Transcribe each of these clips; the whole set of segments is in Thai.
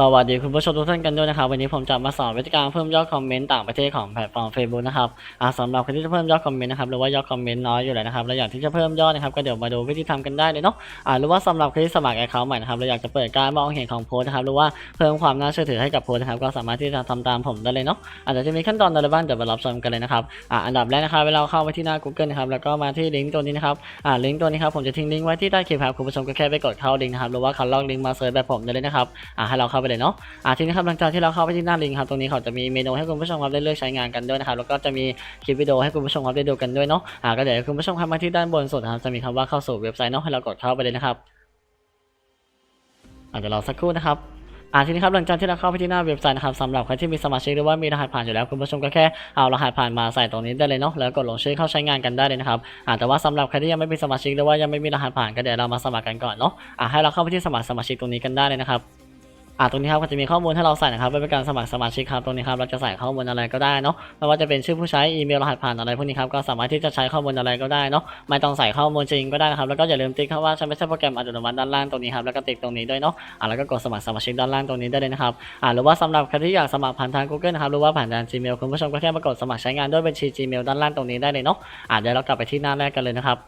สวัสดีคุณผู้ชมทุกท่านกันด้วยนะครับ วันนี้ผมจะมาสอนวิธีการเพิ่มยอดคอมเมนต์ต่างประเทศของแพลตฟอร์ม Facebook นะครับสำหรับใครที่จะเพิ่มยอดคอมเมนต์นะครับหรือว่ายอดคอมเมนต์น้อยอยู่แล้วนะครับแล้วอยากที่จะเพิ่มยอดนะครับก็เดี๋ยวมาดูวิธีทำกันได้เลยเนาะหรือว่าสำหรับใครที่สมัครแอคเคาท์ใหม่นะครับแล้วอยากจะเปิดการมองเห็นของโพสนะครับหรือว่าเพิ่มความน่าเชื่อถือให้กับโพสนะครับก็สามารถที่จะทำตามผมได้เลยเนาะอาจจะมีขั้นตอนอะไรบ้างเดี๋ยวมารับชมกันเลยนะครับอันดับแรกนะครับเวลาเข้าไปที่หน้า Google นะครับแล้วก็มาที่ลิงก์ตัวนี้นะครับลิงก์ตัวนี้ครับผมจะทิ้งลิงก์ไว้ที่ใต้คลิปครับคุณผู้ชมก็แค่ไปกดเข้าลิงก์นะครับหรือว่าคันลอกลิงก์มาเซิร์ชแบบผมได้เลยนะครับให้เราเข้าไปเลยเนาะอ่าทีนี้ครับหลังจากที่เราเข้าไปที่หน้าลิงก์ครับตรงนี้เขาจะมีเมนูให้คุณผู้ชมครับได้เลือกใช้งานกันด้วยนะครับแล้วก็จะมีคลิปวิดีโอให้คุณผู้ชมครับได้ดูกันด้วยเนาะอ่าก็เดี๋ยวคุณผู้ชมครับมาที่ด้านบนสุดนะครับจะมีคำว่าเข้าสู่เว็บไซต์เนาะให้เรากดเข้าไปเลยนะครับอาจจะรอสักครู่นะครับอ่าทีนี้ครับหลังจากที่เราเข้าไปที่หน้าเว็บไซต์นะครับสำหรับใครที่มีสมาชิกหรือว่ามีรหัสผ่านอยู่แล้วคุณผู้ชมก็แค่เอารหัสผ่านมาใส่ตรงนี้ได้เลยเนาะแล้วกดลงชื่อเข้าใช้งานกันได้เลยนะครับอ่าแต่ว่าสำหรับใครที่ยังไม่เป็นสมาชิกหรือว่ายังไม่มีรหัสผ่านก็เดี๋ยวเรามาสมัครกันก่อนเนาะอ่าให้เราเข้าไปที่สมัครสมาชิกตรงนี้กันได้เลยนะครับ อ่าตรงนี้ครับก็จะมีข้อมูลให้เราใส่นะครับเพื่อเป็นการสมัครสมาชิกครับตรงนี้ครับเราจะใส่ข้อมูลอะไรก็ได้เนาะไม่ว่าจะเป็นชื่อผู้ใช้อีเมลรหัสผ่านอะไรพวกนี้ครับก็สามารถที่จะใช้ข้อมูลอะไรก็ได้เนาะไม่ต้องใส่ข้อมูลจริงก็ได้นะครับแล้วก็อย่าลืมติ๊กคำว่าฉันไม่ใช่โปรแกรมอัตโนมัติด้านล่างตรงนี้ครับแล้วก็ติ๊กตรงนี้ด้วยเนาะอ่าแล้วก็กดสมัครสมาชิกด้านล่างตรงนี้ได้เลยนะครับอ่าหรือว่าสำหรับใครที่อยากสมัครผ่านทาง Google นะครับหรือว่าผ่านทาง Gmail คุณผู้ชมก็แค่มากดสมัครใช้งานด้วยบัญชี Gmail ด้านล่างตรงนี้ได้เลยเนาะอ่าเดี๋ยวเรากลับไปที่หน้าแรกกันเลยนะครับ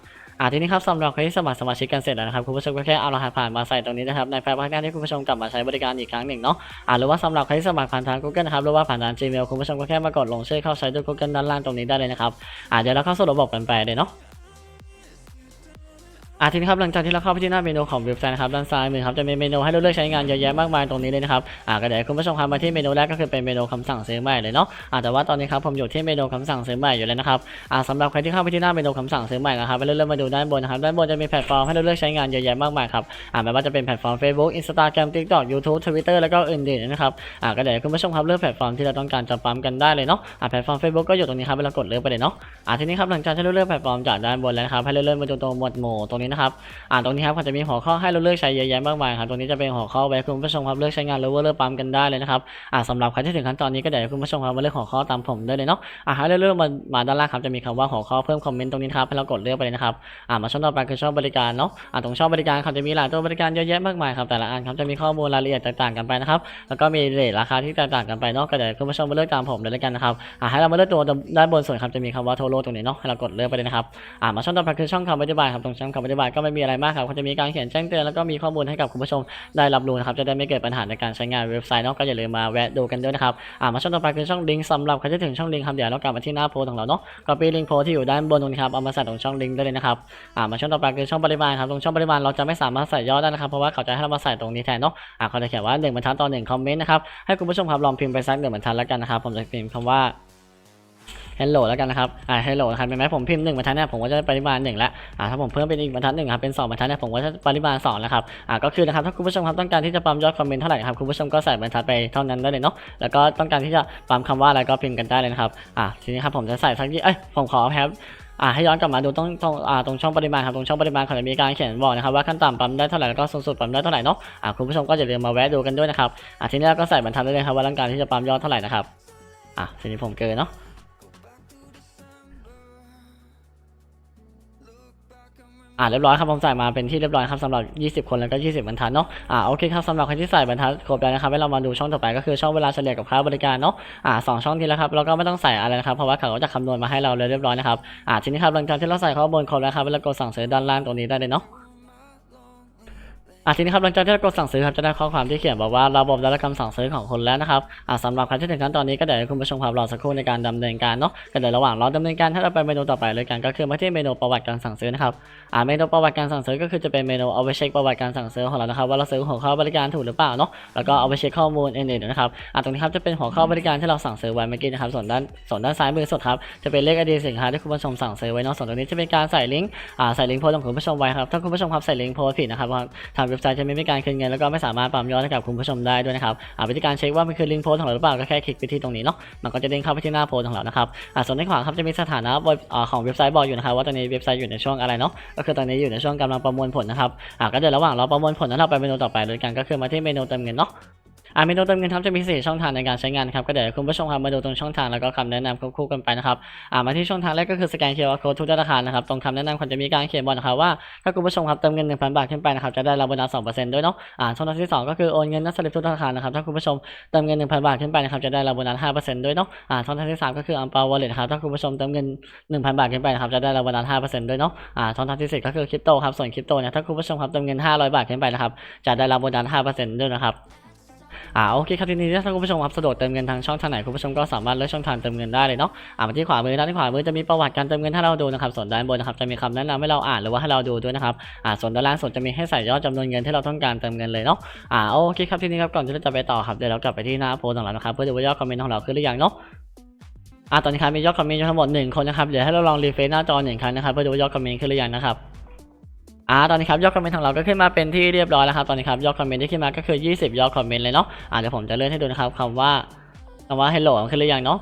อ่าทีนี้ครับสำหรับใครที่สมัครสมาชิกกันเสร็จแล้วนะครับคุณผู้ชมก็แค่เอารหัสผ่านมาใส่ตรงนี้นะครับในแฟ้มหน้าที่คุณผู้ชมกลับมาใช้บริการอีกครั้งหนึ่งเนาะอ่าหรือว่าสำหรับใครที่สมัครผ่านทาง Google นะครับหรือว่าผ่านทาง Gmail คุณผู้ชมก็แค่มากดลงชื่อเข้าใช้ด้วย Google ด้านล่างตรงนี้ได้เลยนะครับอ่าเดี๋ยวเราเข้าสู่ระบบกันไปเลยเนาะ อ่าทีนี้ครับหลังจากที่เราเข้าไปที่หน้าเมนูของเว็บไซต์นะครับด้านซ้ายมือครับจะมีเมนูให้เราเลือกใช้งานเยอะแยะมากมายตรงนี้เลยนะครับอ่าก็เดี๋ยวคุณผู้ชมครับมาที่เมนูแรกก็คือเป็นเมนูคำสั่งซื้อใหม่เลยเนาะอ่าแต่ว่าตอนนี้ครับผมอยู่ที่เมนูคำสั่งซื้อใหม่อยู่เลยนะครับอ่าสำหรับใครที่เข้าไปที่หน้าเมนูคำสั่งซื้อใหม่นะครับไปเริ่มๆมาดูด้านบนนะครับด้านบนจะมีแพลตฟอร์มให้เราเลือกใช้งานเยอะแยะมากมายครับอ่าไม่ว่าจะเป็นแพลตฟอร์ม Facebook Instagram TikTok YouTube Twitter แล้วก็อื่นๆนะครับอ่าก็เดี๋ยวคุณผู้ชมครับเลือกแพลตฟอร์มที่เราต้องการจะปั๊มกันได้เลยเนาะอ่าแพลตฟอร์ม Facebook ก็อยู่ตรงนี้ครับเรากดเลือกไปเลยเนาะอ่าทีนี้ครับหลังจากที่เราเลือกแพลตฟอร์มจากด้านบนแล้วนะครับให้เราเลื่อนมาดูตรงหมวดหมู่ตรงนี้นะครับ อ่าตรงนี้ครับก็จะมีหัวข้อให้เราเลือกใช้เยอะแยะมากมายครับ ตรงนี้จะเป็นหัวข้อไว้คุณผู้ชมครับเลือกใช้งานหรือว่าเลือกปั๊มกันได้เลยนะครับ อ่าสำหรับใครที่ถึงขั้นตอนนี้ก็เดี๋ยวคุณผู้ชมครับมาเลือกหัวข้อตามผมได้เลยเนาะ อ่าให้เราเลือกมามาด้านล่างครับจะมีคำว่าหัวข้อเพิ่มคอมเมนต์ตรงนี้ครับให้เรากดเลือกไปเลยนะครับ อ่ามาช่องต่อไปคือช่องบริการเนาะ อ่าตรงช่องบริการเขาจะมีหลายตัวบริการเยอะแยะมากมายครับแต่ละอันครับจะมีข้อมูลรายละเอียดต่างๆกันไปนะครับแล้วก็มีเรทราคาที่แตกต่างกันไปเนาะก็เดี๋ยวคุณผู้ชมมาเลือกตามผมเลยแล้วกันนะครับอ่าให้เรามาเลือกตัวด้านบนส่วนครับจะมีคำว่าโทโรตรงนี้เนาะให้เรากดเลือกไปเลยนะครับอ่ามาช่องต่อไปคือช่องคำอธิบายครับตรงช่องคำอธิบายก็ไม่มีอะไรมากครับเขาจะมีการเขียนแจ้งเตือนแล้วก็มีข้อมูลให้กับคุณผู้ชมได้รับรู้นะครับจะได้ไม่เกิดปัญหาในการใช้งานเว็บไซต์นาะก็อย่าลืมมาแวะดูกันด้วยนะครับอ่ามาช่องต่อไปคือช่องลิงก์สำหรับใครที่ถึงช่องลิงก์ครับเดี๋ยวเรากลับมาที่หน้าโพสของเราเนาะก็ปีลิงก์โพสที่อยู่ด้านบนตรงนี้ครับเอามาใส่ตรงช่องลิงก์ได้เลยนะครับอ่ามาช่องต่อไปคือช่องปริมาณครับตรงช่องปริมาณเราจะไม่สามารถใส่ยอดได้นะครับเพราะว่าเขาจะให้เรามาใส่ตรงนี้แทนเนาะอ่าเขาจะเขียนว่า1บรรทัดต่อ1คอมเมนต์นะครับให้คุณผู้ชมครับลองพิมพ์ไปสักหนึ่งบรรทัดแล้วกันนะครับผมจะพิมพ์คำว่า hello แล้วกันนะครับอ่า hello นะครับเห็นไหมผมพิมพ์หนึ่งบรรทัดเนี่ยผมก็จะได้ปริมาณหนึ่งแล้วอ่าถ้าผมเพิ่มเป็นอีกบรรทัดหนึ่งครับเป็นสองบรรทัดเนี่ยผมก็จะปริมาณสองแล้วครับอ่าก็คือนะครับถ้าคุณผู้ชมครับต้องการที่จะปั๊มยอดคอมเมนต์เท่าไหร่ครับคุณผู้ชมก็ใส่บรรทัดไปเท่านั้นได้เลยเนาะแล้วก็ต้องการที่จะปั๊มคำว่าอะไรก็พิมพ์กันได้เลยนะครับอ่าทีนี้ครับผมจะใส่สักยี่เอ้ยผมขอแพบอ่าให้ย้อนกลับมาดูตรงตรงอ่าตรงช่องปริมาณครับตรงช่องปริมาณเขาจะมีการเขียนบอกนะครับว่าขั้นต่ำปั๊มได้เท่าไหร่แล้วก็สูงสุดปั๊มได้เท่าไหร่เนาะอ่าคุณผู้ชมก็อย่าลืมมาแวะดูกันด้วยนะครับอ่าทีนี้เราก็ใส่บรรทัดได้เลยครับว่าต้องการที่จะปั๊มยอดเท่าไหร่นะครับอ่าทีนี้ผมเกินเนาะ อ่าเรียบร้อยครับผมใส่มาเป็นที่เรียบร้อยครับสำหรับ 20 คนแล้วก็ 20บรรทัดเนาะอ่าโอเคครับสำหรับใครที่ใส่บรรทัดครบแล้วนะครับให้เรามาดูช่องต่อไปก็คือช่องเวลาเฉลี่ยกับค่าบริการเนาะอ่าสองช่องนี้แล้วครับเราก็ไม่ต้องใส่อะไรนะครับเพราะว่าเขาก็จะคำนวณมาให้เราเลยเรียบร้อยนะครับอ่าทีนี้ครับหลังจากที่เราใส่ข้อมูลครบแล้วครับเรากดสั่งซื้อด้านล่างตรงนี้ได้เลยเนาะ อ่าทีนี้ครับหลังจากที่เรากดสั่งซื้อครับจะได้ข้อความที่เขียนบอกว่าระบบได้รับคำสั่งซื้อของคุณแล้วนะครับอ่าสำหรับใครที่ถึงขั้นตอนนี้ก็เดี๋ยวคุณผู้ชมครับรอสักครู่ในการดำเนินการเนาะก็เดี๋ยวระหว่างรอดำเนินการถ้าเราไปเมนูต่อไปเลยกันก็คือมาที่เมนูประวัติการสั่งซื้อนะครับอ่าเมนูประวัติการสั่งซื้อก็คือจะเป็นเมนูเอาไปเช็คประวัติการสั่งซื้อของเรานะครับว่าเราซื้อหัวข้อบริการถูกหรือเปล่าเนาะแล้วก็เอาไปเช็คข้อมูลอื่นๆนะครับอ่าตรงนี้ครับจะเป็นหัวข้อบริการที่เราสั่งซื้อไว้เมื่อกี้นะครับส่วนด้านส่วนด้านซ้ายมือสุดครับจะเป็นเลขไอดีสินค้าที่คุณผู้ชมสั่งซื้อไว้เนาะส่วนตรงนี้จะเป็นการใส่ลิงก์อ่าใส่ลิงก์โพสต์ของคุณผู้ชมไว้ครับถ้าคุณผู้ชมครับใส่ลิงก์โพสต์ผิดนะครับว่าทางเว็บไซต์จะไม่มีการคืนเงินแล้วก็ไม่สามารถปั๊มยอดให้กับคุณผู้ชมได้ด้วยนะครับอ่าวิธีการเช็คว่ามันคือลิงก์โพสของเราหรือเปล่าก็แค่คลิกไปที่ตรงนี้เนาะมันก็จะเด้งเข้าไปที่หน้าโพสของเรานะครับอ่าส่วนด้านขวาครับจะมีสถานะของเว็บไซต์บอกอยู่นะครับว่าตอนนี้เว็บไซต์อยู่ในช่วงอะไรเนาะก็คือตอนนี้อยู่ในช่วงกำลังประมวลผลนะครับอ่าก็เดี๋ยวระหว่างเราประมวลผลนั้นเราไปเมนูต่อไปเลยกันก็คือมาที่เมนูเติมเงินเนาะ อ่าเมนูเติมเงินครับจะมีสี่ช่องทางในการใช้งานครับก็เดี๋ยวคุณผู้ชมครับมาดูตรงช่องทางแล้วก็คำแนะนำควบคู่กันไปนะครับอ่ามาที่ช่องทางแรกก็คือสแกน QR code ทุกธนาคารนะครับตรงคำแนะนำควรจะมีการเขียนบอกนะครับว่าถ้าคุณผู้ชมครับเติมเงิน 1,000 บาทขึ้นไปนะครับจะได้รับโบนัส2%ด้วยเนาะอ่าช่องทางที่สองก็คือโอนเงินนัดสลิปทุกธนาคารนะครับถ้าคุณผู้ชมเติมเงิน 1,000 บาทขึ้นไปนะครับจะได้รับโบนัส5%ด้วยเนาะอ่าช่องทางที่สามก็คืออัมเปาวอลเล็ตครับถ้าคุณผู้ชมเติมเงิน 1,000 บาทขึ้นไปนะครับจะได้รับโบนัส5%ด้วยเนาะอ่าช่องทางที่สี่ก็คือคริปโตครับส่วนคริปโตเนี่ยถ้าคุณผู้ชมครับเติมเงิน 500 บาทขึ้นไปนะครับจะได้รับโบนัส5%ด้วยนะครับ อ่าโอเคครับทีนี้ถ้าคุณผู้ชมครับสะดวกเติมเงินทางช่องทางไหนคุณผู้ชมก็สามารถเลือกช่องทางเติมเงินได้เลยเนาะอ่ามาที่ขวามือด้านขวามือจะมีประวัติการเติมเงินให้เราดูนะครับส่วนด้านบนนะครับจะมีคำแนะนำให้เราอ่านหรือว่าให้เราดูด้วยนะครับอ่าส่วนด้านล่างสุดจะมีให้ใส่ยอดจำนวนเงินที่เราต้องการเติมเงินเลยเนาะอ่าโอเคครับทีนี้ครับก่อนที่เราจะไปต่อครับเดี๋ยวเรากลับไปที่หน้าโพสของเรานะครับเพื่อดูว่ายอดคอมเมนต์ของเราขึ้นหรือยังเนาะอ่าตอนนี้ครับมียอดคอมเมนต์ทั้งหมดหนึ่งคนนะครับเดี๋ยวให้เราลองรีเฟรชหน้าจอหนึ่งครั้งนะครับเพื่อดูว่ายอดคอมเมนต์ขึ้นหรือยังนะครับ อ่าตอนนี้ครับยอดคอมเมนต์ของเราก็ขึ้นมาเป็นที่เรียบร้อยแล้วครับตอนนี้ครับยอดคอมเมนต์ที่ขึ้นมาก็คือ 20 ยอดคอมเมนต์เลยเนาะอ่าเดี๋ยวผมจะเลื่อนให้ดูนะครับคำว่าคำว่า hello ขึ้นหรือยังเนาะ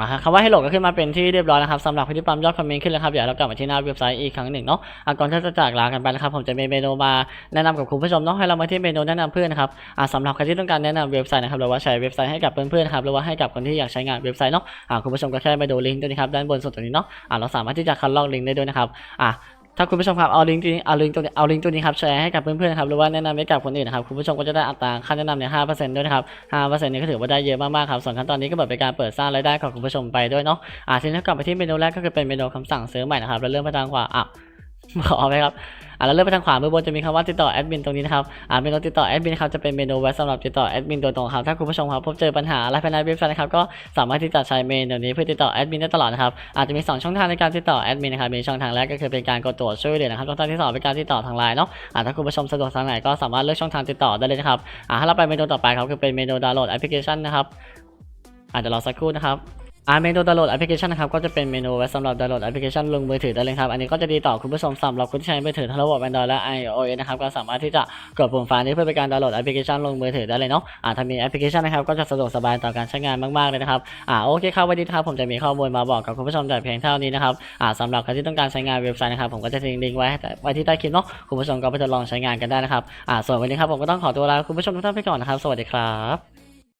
อ่าคำว่า hello ก็ขึ้นมาเป็นที่เรียบร้อยแล้วครับสำหรับผู้ที่ปั๊มยอดคอมเมนต์ขึ้นแล้วครับเดี๋ยวเรากลับมาที่หน้าเว็บไซต์อีกครั้งหนึ่งเนาะอ่าก่อนที่จะจากลากันไปนะครับผมจะมีเมนูมาแนะนำกับคุณผู้ชมเนาะให้เรามาที่เมนูแนะนำเพื่อนนะครับอ่าสำหรับใครที่ต้องการแนะนำเว็บไซต์นะครับหรือว่าใช้เว็บไซต์ให้กับเพื่อนๆนะครับหรือว่าให้กับคนที่อยากใช้งานเว็บไซต์เนาะอ่าคุณผู้ชมก็แค่ไปดูลิงก์ตัวนี้ครับด้านบนสุดตรงนี้เนาะอ่าเราสามารถที่จะคัดลอกลิงก์ได้ด้วยนะครับอ่า ถ้าคุณผู้ชมครับเอาลิงก์ตัวนี้เอาลิงก์ตัวนี้เอาลิงก์ตัวนี้ครับแชร์ให้กับเพื่อนๆครับหรือว่าแนะนำให้กับคนอื่นนะครับคุณผู้ชมก็จะได้อัตราค่าแนะนำเนี่ยห้าเปอร์เซ็นต์ด้วยนะครับห้าเปอร์เซ็นต์นี่ก็ถือว่าได้เยอะมากๆครับส่วนขั้นตอนนี้ก็เหมือนเป็นการเปิดสร้างรายได้ของคุณผู้ชมไปด้วยเนาะอ่าทีนี้กลับไปที่เมนูแรกก็คือเป็นเมนูคำสั่งซื้อใหม่นะครับแล้วเริ่มไปทางขวาอะ ขอไปครับอ่าแล้วเลื่อนไปทางขวามือบนจะมีคำว่าติดต่อแอดมินตรงนี้นะครับอ่าเมนูติดต่อแอดมินครับจะเป็นเมนูไว้สำหรับติดต่อแอดมินโดยตรงครับถ้าคุณผู้ชมครับพบเจอปัญหาอะไรภายในเว็บไซต์นะครับก็สามารถที่จะใช้เมนูนี้เพื่อติดต่อแอดมินได้ตลอดนะครับอาจจะมีสองช่องทางในการติดต่อแอดมินนะครับมีช่องทางแรกก็คือเป็นการกดตรวจช่วยเหลือนะครับช่องทางที่สองเป็นการติดต่อทางไลน์เนาะอ่าถ้าคุณผู้ชมสะดวกทางไหนก็สามารถเลือกช่องทางติดต่อได้เลยนะครับอ่าถ้าเราไปเมนูต่อไปครับคือเป็นเมนูดาวน์โหลดแอปพลิเคชันนะครับอาจจะรอสักครู่นะครับ อ่าเมนูดาวน์โหลดแอปพลิเคชันนะครับก็จะเป็นเมนูไว้สำหรับดาวน์โหลดแอปพลิเคชันลงมือถือได้เลยครับอันนี้ก็จะดีต่อคุณผู้ชมสำหรับคนที่ใช้มือถือทั้งระบบ Android และ iOS นะครับก็สามารถที่จะกดปุ่มฟ้านี้เพื่อเป็นการดาวน์โหลดแอปพลิเคชันลงมือถือได้เลยเนาะอ่าถ้ามีแอปพลิเคชันนะครับก็จะสะดวกสบายต่อการใช้งานมากๆเลยนะครับอ่าโอเคครับวันนี้นะครับผมจะมีข้อมูลมาบอกกับคุณผู้ชมแต่เพียงเท่านี้นะครับอ่าสำหรับใครที่ต้องการใช้งานเว็บไซต์นะครับผมก็จะทิ้งลิงก์ไว้ไว้ที่ใต้คลิปเนาะคุณผู้ชมก็ไปทดลองใช้งานกันได้นะครับอ่าส่วนวันนี้ครับผมก็ต้องขอตัวลาคุณผู้ชมทุกท่านไปก่อนนะครับสวัสดีครับ